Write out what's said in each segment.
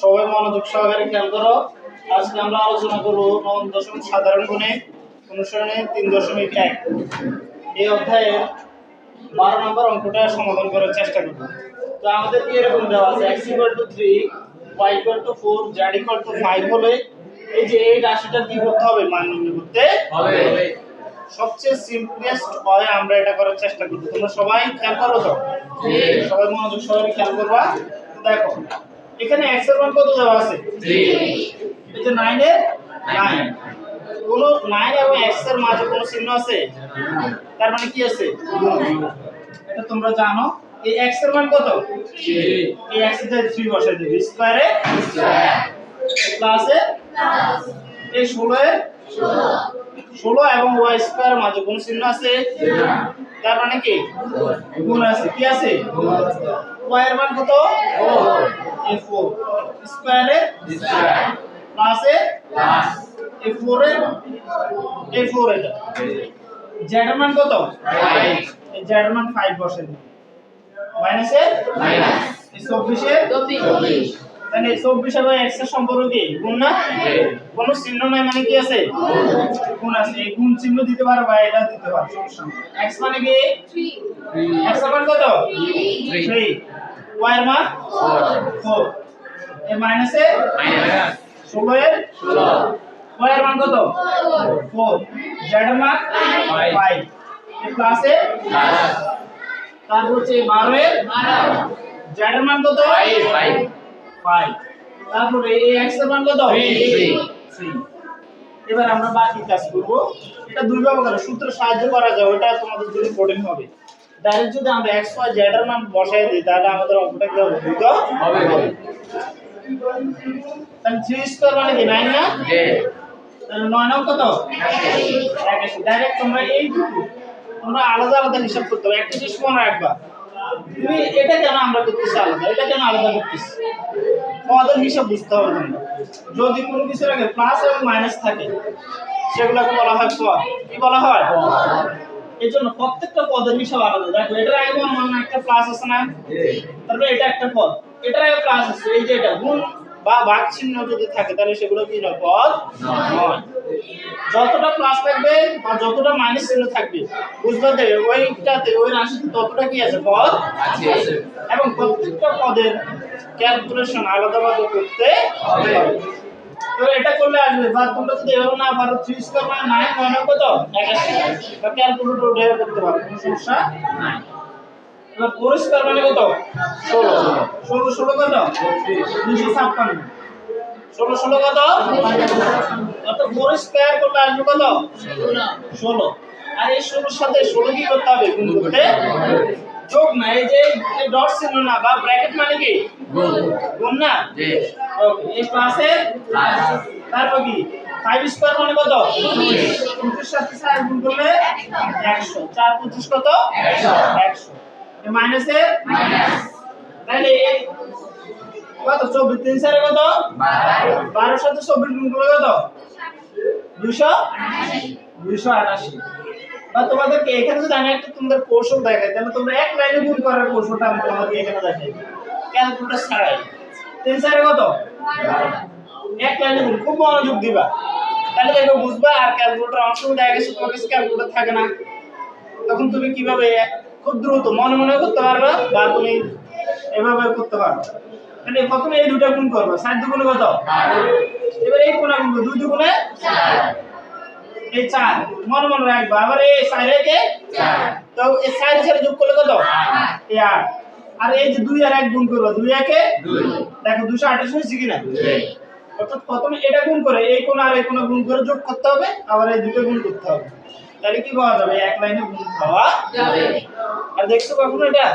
সবাই মনোযোগ সহকারে খেয়াল করো। আজকে আমরা আলোচনা করব নবম দশমিক সাধারণ গুণে অনুসরণে তিন দশমিক এক। এই অধ্যায়ের বারো নম্বর অঙ্কটা সমাধান করার চেষ্টা করব। তো আমাদের কি এরকম দেওয়া আছে? X equal to three Y equal to four Z equal to five হলে এই যে এই রাশিটা কি করতে হবে? মান নির্ণয় করতে হবে। সবচেয়ে সিম্পলেস্ট হয় আমরা এটা করার চেষ্টা করব। তোমরা সবাই খেয়াল করো তো? সবাই মনোযোগ সহকারে খেয়াল করবা। দেখো এখানে x এর মান কত দেওয়া আছে? থ্রি এই যে 9 এর 9 কোন 9 এবং x এর মাঝে কোন চিহ্ন আছে? তার মানে কি আছে? এটা তোমরা জানো। এই x এর মান কত? থ্রি এই x এর জায়গায় 3 বসাই দিবি স্কয়ারে প্লাসে এই 16 এর? 16 এবং y স্কয়ার মাঝে কোন চিহ্ন আছে? তার মানে কি? গুণ আছে। কি আছে? Y এর মান কত? এই 4 স্কয়ারে প্লাসে এই 4 এর এই 4 এটা এর মান কত? এর মান 5 বসে মাইনাসে 24 এর তাহলে এই 24 এবং x এর সম্পর্ক কি? গুণ না? কোনো চিহ্ন নাই মানে কি আছে? গুণ আছে। এই গুণ চিহ্ন দিতে পারো বা এটা দিতে পারো সমস্যা নেই। X মানে কি? এর মান কত? 3 y এর মান? 4 এই মাইনাসে 16 এর? 16 y এর মান কত? 4 z এর মান? 5 এই প্লাসে তারপর হচ্ছে 12 এর? 12 z এর মান কত? 5 তারপরে এই x এর মান কত? Three. 3 এবার আমরা বাকি কাজ করব। এটা দুই করে। সূত্র সাহায্য করা যায়। ওটা তোমাদের জন্য কঠিন হবে। ডাইরেক্ট যদি আমরা x y z এর মান বসাই দিই তাহলে আমাদের অঙ্কটা কি হবে? দ্রুত হবে। তাহলে 3 স্কয়ার মানে কি 9 না? তাহলে 9 নাম কত? ডাইরেক্ট তোমরা এই তোমরা আলাদা আলাদা হিসাব করতে হবে একটা জিনিস মনে রাখবা তুমি এটা কেন আমরা করতেছি আলাদা? এটা কেন আলাদা করতেছি? পদের হিসাব বুঝতে হবে তোমরা। যদি কোনো কিছুর আগে প্লাস এবং মাইনাস থাকে সেগুলোকে বলা হয় পদ কি বলা হয়? এই জন্য প্রত্যেকটা পদের হিসাব আলাদা। দেখো এটার আগে মনে একটা প্লাস আছে না? তারপরে এটা একটা পদ। এটার আগে প্লাস আছে, এই যে এটা গুণ বা ভাগ চিহ্ন যদি থাকে, তাহলে সেগুলো কি নয়? পদ নয়। যতটা প্লাস থাকবে বা যতটা মাইনাস চিহ্ন থাকবে, বুঝতে ওইটাতে, ওই রাশিতে ততটা কি আছে? পদ এবং প্রত্যেকটা পদের ক্যালকুলেশন আলাদাভাবে করতে হবে। তো এটা করলে আসবে। বা তোমরা যদি এভাবে না পারো থ্রি স্কোয়ার মানে নাইন মানে কত বা ক্যালকুলেটর উঠে করতে পারো কোনো সমস্যা নাই। এবার ফোর স্কোয়ার মানে কত? ষোলো। ষোলো ষোলো কত? দুশো ছাপ্পান্ন। ষোলো ষোলো কত? অত ফোর স্কোয়ার করলে আসবে কত? ষোলো। আর এই ষোলোর সাথে ষোলো কি করতে হবে? গুণ করতে যোগ না এই যে ডট চিহ্ন না বা ব্র্যাকেট মানে কি? গুণ না? ওকে এই প্লাসে তারপর কি? ফাইভ স্কোয়ার মানে কত? পঁচিশ। সাথে চার গুণ করলে একশো। চার পঁচিশ কত? একশো। মাইনাসে তাহলে কত? চব্বিশ। তিন চারে কত? বারোর সাথে চব্বিশ গুণ করলে কত? দুইশো দুইশো আটাশি। বা তোমাদেরকে এখানে যদি আমি একটা তোমাদের কৌশল দেখাই তাহলে তোমরা এক লাইনে গুণ করার কৌশলটা আমি তোমাদেরকে এখানে দেখাই। ক্যালকুলেটর ছাড়াই। তিন চারে কত? এক লাইনে গুণ খুব মনোযোগ দিবা। তাহলে দেখো বুঝবা আর ক্যালকুলেটর সময় দেখা গেছে তোমার কাছে ক্যালকুলেটর থাকে না। তখন তুমি কীভাবে খুব দ্রুত মনে মনে করতে পারবে বা তুমি এভাবে করতে পারবে। মানে প্রথমে এই দুটা গুণ করবে। সাত দুগুণে কত? এবার এই কোনা গুণ দুই দুগুণে এই চার। মনে মনে রাখবা আবার এই চার তো এই চার সাথে যোগ করলে কত? এই আট। আর এই যে দুই আর এক গুণ করব দুই একে দেখো দুশো আঠাশ হয়েছে কিনা? অর্থাৎ প্রথমে এটা গুণ করে এই কোণ আর এই কোণ গুণ করে যোগ করতে হবে আবার এই দুটো গুণ করতে হবে। তাহলে কি পাওয়া যাবে? এক লাইনে গুণ পাওয়া আর দেখছ কখনো এটা?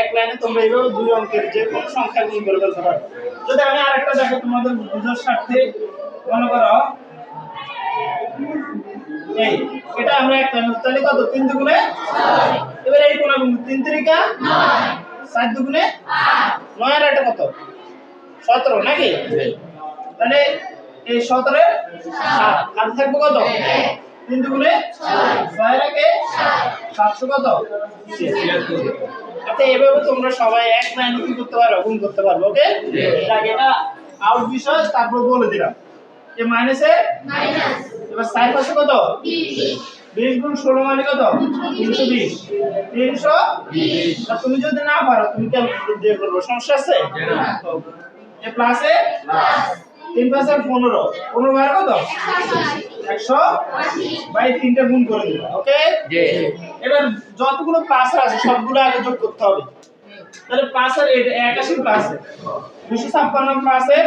এক লাইনে তোমরা এইভাবে দুই অঙ্কের যে কোনো সংখ্যা গুণ করে ফেলতে পারো। যদি আমি আরেকটা দেখো তোমাদের বুঝার স্বার্থে মনে করো এই এটা আমরা এক লাইনে কত তিন দুগুণে এবার এই গুণ তিন তিরিকা সাত দুগুণে নয় আর এটা কত? সতেরো নাকি? তাহলে এই সতেরো সাত। আর থাকবে কত? তিন দুগুণে ছয়। রাখে সাতশো কত? আচ্ছা এভাবে তোমরা সবাই এক লাইনে কি করতে পারো গুণ করতে পারবে ওকে। এটা আউট বিষয় তারপর বলে দিলাম। এ মাইনাসে এবার সাইন পাশে কত? বিশ। গুণ ষোলো মানে কত? তিনশো বিশ। তিনশো তুমি যদি না পারো তুমি দিয়ে করব? সমস্যা আছে? এ প্লাসে তিন পাশে পনেরো। পনেরো বার কত? একশো বাই তিনটা গুণ করে দিবে ওকে এবার যতগুলো পাঁচের আছে সবগুলো আগে যোগ করতে হবে। তাহলে পাঁচের একাশি পাঁচে দুশো ছাপ্পান্ন পাঁচের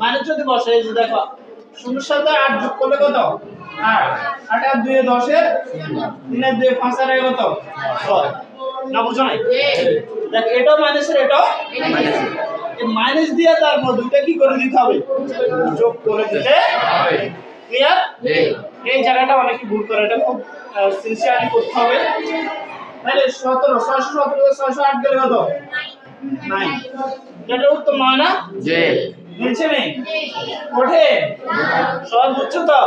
মাইনাস যদি বসাই যে দেখো শূন্যের সাথে আট যোগ করলে কত? আট। আট আর দুয়ে দশের তিনের দুয়ে পাঁচ আর কত? ছয়। না বুঝো নাই? দেখ এটাও মাইনাসের এটাও মাইনাস দিয়ে তারপর দুইটা কি করে দিতে হবে? যোগ করে দিতে হবে। ক্লিয়ার এই জায়গাটা অনেকে ভুল করে এটা খুব সিনসিয়ারলি করতে হবে। তাহলে সতেরো ছয়শো সতেরো ছয়শো আট গেলে কত? নাইন। এটা উত্তম নয় না? মিলছে নেই ওঠে? সব বুঝছ তো?